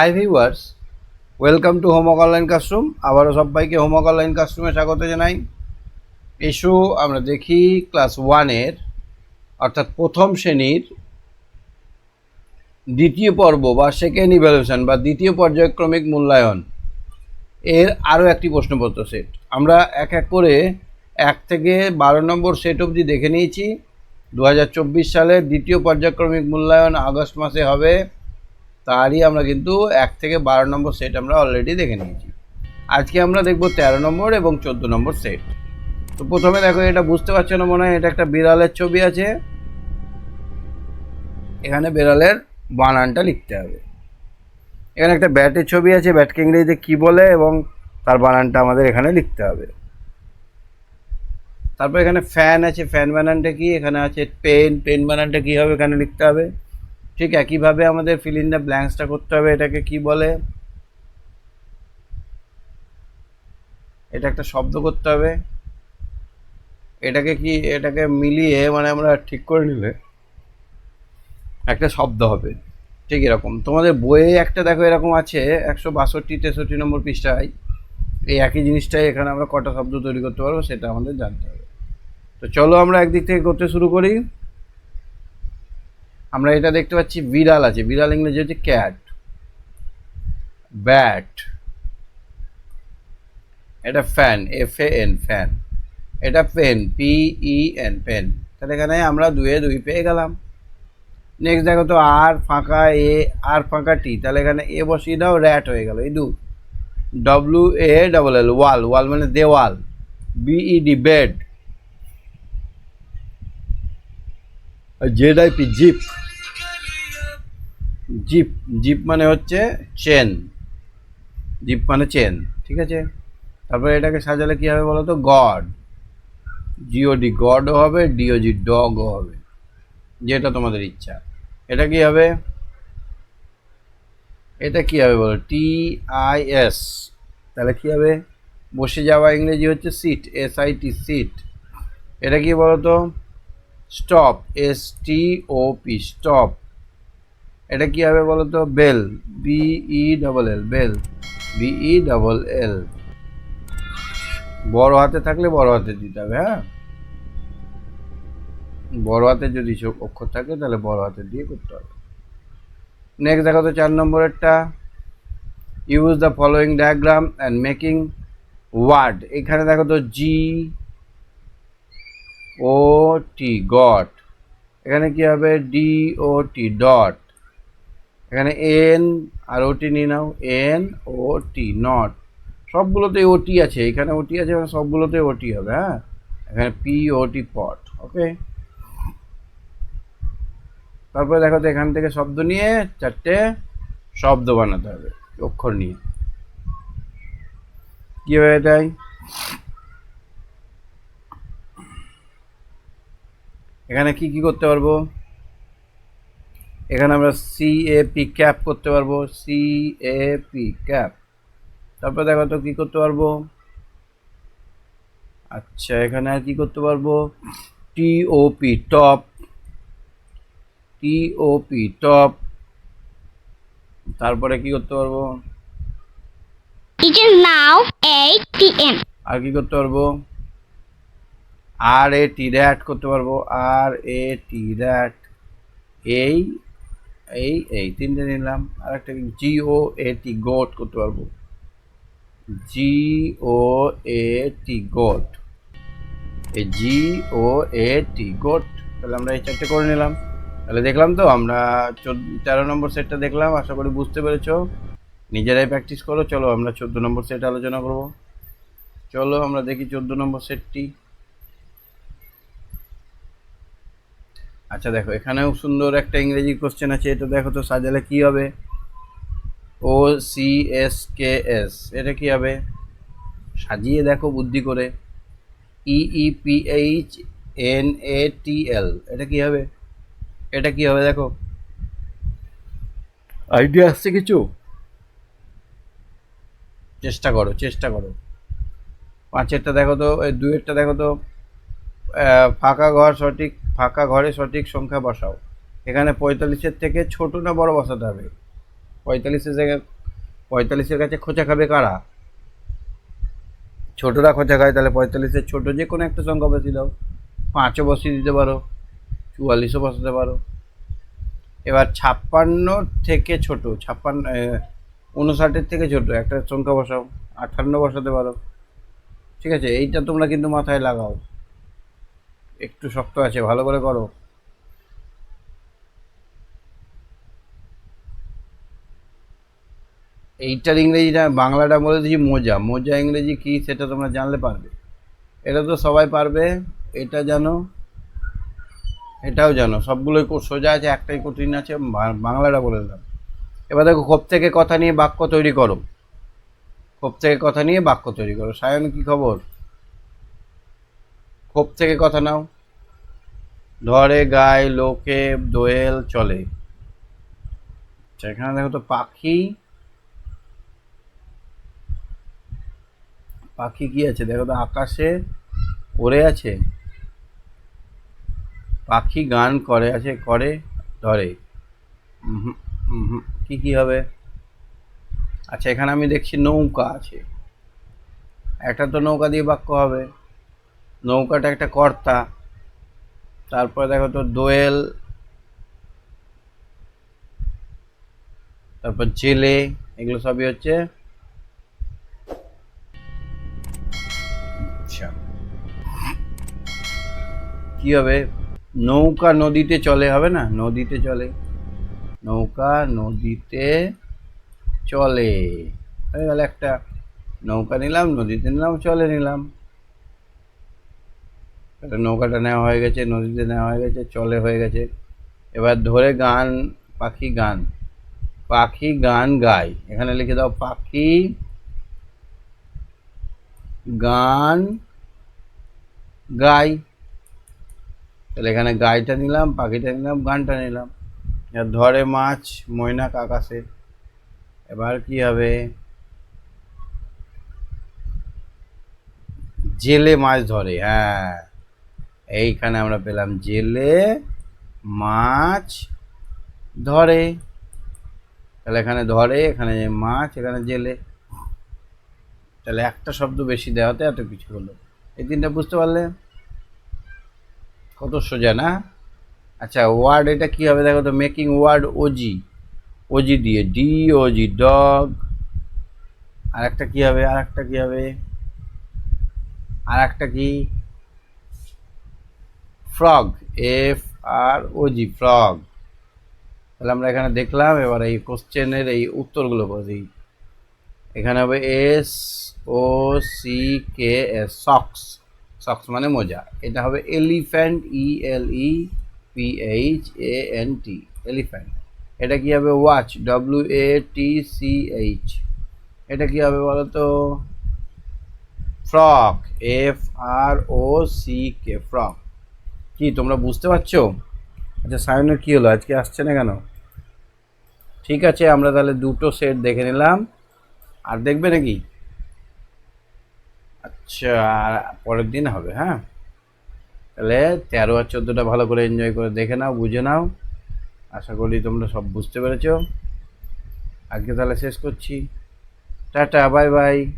Hi viewers welcome to homework online classroom আবারও সবাইকে homework online ক্লাসরুমে স্বাগত জানাই। এসো আমরা দেখি ক্লাস ওয়ানের অর্থাৎ প্রথম শ্রেণির দ্বিতীয় পর্ব বা সেকেন্ড ইভ্যালুয়েশন বা দ্বিতীয় পর্যায়ক্রমিক মূল্যায়ন। এর আরও একটি প্রশ্নপত্র সেট আমরা এক এক করে এক থেকে বারো নম্বর সেট অবধি দেখে নিয়েছি। দু হাজার চব্বিশ সালের দ্বিতীয় পর্যায়ক্রমিক মূল্যায়ন আগস্ট মাসে হবে। তারই আমরা কিন্তু এক থেকে বারো নম্বর সেট আমরা অলরেডি দেখে নিয়েছি। আজকে আমরা দেখব তেরো নম্বর এবং চোদ্দ নম্বর সেট তো প্রথমে দেখো, এটা বুঝতে পারছ না মনে হয়, এটা একটা বিড়ালের ছবি আছে। এখানে বিড়ালের বানানটা লিখতে হবে। এখানে একটা ব্যাটের ছবি আছে ব্যাটকে ইংরেজিতে কী বলে এবং তার বানানটা আমাদের এখানে লিখতে হবে। তারপর এখানে ফ্যান আছে ফ্যান বানানটা কি, এখানে আছে পেন পেন বানানটা কী হবে এখানে লিখতে হবে? ঠিক একইভাবে আমাদের ফিল ইন দ্য ব্ল্যাঙ্কসটা করতে হবে, এটাকে কি বলে? এটা একটা শব্দ করতে হবে। এটাকে কি, এটাকে মিলিয়ে মানে আমরা ঠিক করে নিলে একটা শব্দ হবে। ঠিক এরকম। তোমাদের বইয়ে একটা দেখো এরকম আছে, একশো বাষট্টি, তেষট্টি নম্বর পৃষ্ঠায় এই একই জিনিসটাই এখানে আমরা কটা শব্দ তৈরি করতে পারব সেটা আমাদের জানতে হবে। তো চলো আমরা একদিক থেকে করতে শুরু করি। আমরা এটা দেখতে পাচ্ছি বিড়াল আছে, বিড়াল ইংরেজি হচ্ছে ক্যাট। ব্যাট। এটা fan F A N fan. এটা pen P E N pen. তাহলে এখানে আমরা দুয়ে দুই পেয়ে গেলাম। নেক্সট দেখো তো আর ফাঁকা এ, আর ফাঁকা টি। তাহলে এখানে এ বসিয়ে দাও, র্যাট হয়ে গেল। এই দু। W A double L wall. Wall মানে দেওয়াল। B E D bed Z I P zip. Zip zip মানে হচ্ছে চেন। জিপ মানে চেন, ঠিক আছে? তারপরে এটাকে সাজালে কী হবে বলো তো গড জিওডি গডও হবে ডিওজি ডগও হবে। যেটা তোমাদের ইচ্ছা। এটা কি হবে? এটা কি হবে বলো? টি আই এস তাহলে কি হবে? বসে যাওয়া ইংরেজি হচ্ছে seat S I T seat এটা কি বলো তো stop S T O P stop. এটা কি হবে বলো তো bell B E double L bell B E double L বড় হাতে থাকলে বড় হাতে দিতে হবে হ্যাঁ? বড় হাতে যদি অক্ষর থাকে, তাহলে বড় হাতে দিয়ে করতে হবে। নেক্সট দেখো তো চার নম্বরেরটা। Use the following diagram and making word এখানে দেখো তো জি ও টি গট এখানে কি হবে? ডি ও টি ডট এখানে এন আর ওটি নিয়ে নাও। এন ও টি নট সবগুলোতে ওটি আছে। এখানে ওটি আছে মানে সবগুলোতে ওটি হবে হ্যাঁ? এখানে পি ওটি পট ওকে তারপরে দেখো তো এখান থেকে শব্দ নিয়ে চারটে শব্দ বানাতে হবে, অক্ষর নিয়ে। কী হয়ে যায়? এখানে কি কি করতে পারব? এখানে আমরা সি এ পি ক্যাপ করতে পারব সি এ পি ক্যাপ তারপরে দেখো তো কী করতে পারব? আচ্ছা এখানে আর কী করতে পারব? T O P top T O P top তারপরে কি করতে পারব? It is now 8 p.m. আর কি করতে পারব? আর এ টি র্যাট করতে পারব। আর এ টি র্যাট, এই এই এই তিনটে নিলাম। আর একটা জি ও এ টি গোট করতে পারব। জি ও এ টি গোট, এই জি ও এ টি গোট। তাহলে আমরা এই চারটে করে নিলাম। তাহলে দেখলাম তো, আমরা তেরো নম্বর সেটটা দেখলাম। আশা করি বুঝতে পেরেছ। নিজেরাই প্র্যাকটিস করো। চলো আমরা চোদ্দ নম্বর সেট আলোচনা করব। চলো আমরা দেখি চোদ্দ নম্বর সেটটি। আচ্ছা দেখো, এখানেও সুন্দর একটা ইংরেজি কোশ্চেন আছে, এটা দেখো তো সাজালে কি হবে? O C S K S এটা কি হবে? সাজিয়ে দেখো বুদ্ধি করে। E E P H N A T L এটা কি হবে? এটা কি হবে দেখো? আইডিয়া আসছে কিছু? চেষ্টা করো চেষ্টা করো। পাঁচেরটা দেখো তো দুয়েরটা দেখো তো ফাঁকা ঘর সঠিক ফাঁকা ঘরে সঠিক সংখ্যা বসাও। এখানে পঁয়তাল্লিশের থেকে ছোট না বড় বসাতে হবে? পঁয়তাল্লিশের জায়গায়, পঁয়তাল্লিশের কাছে খোঁচা খাবে কারা? ছোটরা খোঁচা খায়, তাহলে পঁয়তাল্লিশের ছোট যে কোনো একটা সংখ্যা বসিয়ে দাও। পাঁচও বসিয়ে দিতে পারো, চুয়াল্লিশও বসাতে পারো। এবার ছাপ্পান্ন থেকে ছোট, ছাপ্পান্ন উনষাটের থেকে ছোট, একটা সংখ্যা বসাও আটান্ন বসাতে পারো। ঠিক আছে, এইটা তোমরা কিন্তু মাথায় লাগাও। একটু শক্ত আছে, ভালো করে করো। এইটার ইংরেজিটা, বাংলাটা বলে দিচ্ছি মোজা। মোজা ইংরেজি কি সেটা তোমরা জানলে পারবে। এটা তো সবাই পারবে, এটা জানো, এটাও জানো। সবগুলোই সোজা আছে, একটাই কঠিন আছে বাংলাটা বলে দিলাম। এবার দেখো ক্ষোভ থেকে কথা নিয়ে বাক্য তৈরি করো। ক্ষোভ থেকে কথা নিয়ে বাক্য তৈরি করো। সায়ন, কি খবর? ক্ষোভ থেকে কথা নাও। ধরে গায়ে লোকে দোয়েল চলে। আচ্ছা, এখানে দেখো তো পাখি। পাখি কি আছে? দেখো তো আকাশে উড়ে আছে। পাখি গান করে আছে করে ধরে। কি কি হবে? আচ্ছা এখানে আমি দেখছি নৌকা আছে। একটা তো নৌকা দিয়ে বাক্য হবে। নৌকাটা একটা কর্তা। তারপরে দেখো তো দোয়েল। তারপর জেলে, এগুলো সবই হচ্ছে আচ্ছা। কি হবে? নৌকা নদীতে চলে হবে না? নদীতে চলে। নৌকা নদীতে চলে। হয়ে গেল একটা। নৌকা নিলাম, নদীতে নিলাম, চলে নিলাম। একটা নৌকাটা নেওয়া হয়ে গেছে, নদীতে নেওয়া হয়ে গেছে, চলে হয়ে গেছে। এবার ধরে গান, পাখি গান। পাখি গান গায় এখানে লিখে দাও, পাখি গান গাই। তাহলে এখানে গাইটা নিলাম, পাখিটা নিলাম, গানটা নিলাম। এবার ধরে মাছ ময়নাক আকাশে এবার কি হবে? জেলে মাছ ধরে হ্যাঁ। এইখানে আমরা পেলাম জেলে, মাছ, ধরে। তাহলে এখানে ধরে, এখানে মাছ, এখানে জেলে। তাহলে একটা শব্দ বেশি দেওয়াতে এত কিছু হলো। এই তিনটা বুঝতে পারলে? কত সোজা না? আচ্ছা ওয়ার্ড এটা কি হবে দেখো তো? Making word O G O G দিয়ে ডি ওজি ডগ আর একটা কি হবে? আর একটা কি হবে? আর একটা কি? Frog F R O G frog তাহলে আমরা এখানে দেখলাম, এবার এই কোশ্চেনের এই উত্তরগুলো বলি এখানে হবে S O C K S socks socks মানে মোজা। এটা হবে elephant E L E P H A N T elephant এটা কি হবে watch W A T C H এটা কি হবে বলো তো frock F R O C K frock কি, তোমরা বুঝতে পারছ? আচ্ছা সায়নের কী হলো? আজকে আসছে না কেন? ঠিক আছে, আমরা তাহলে দুটো সেট দেখে নিলাম। আর দেখবে নাকি? আচ্ছা আর পরের দিন হবে হ্যাঁ? তাহলে তেরো আর চোদ্দোটা ভালো করে এনজয় করে দেখে নাও, বুঝে নাও। আশা করি তোমরা সব বুঝতে পেরেছ। আজকে তাহলে শেষ করছি। Tata, bye bye.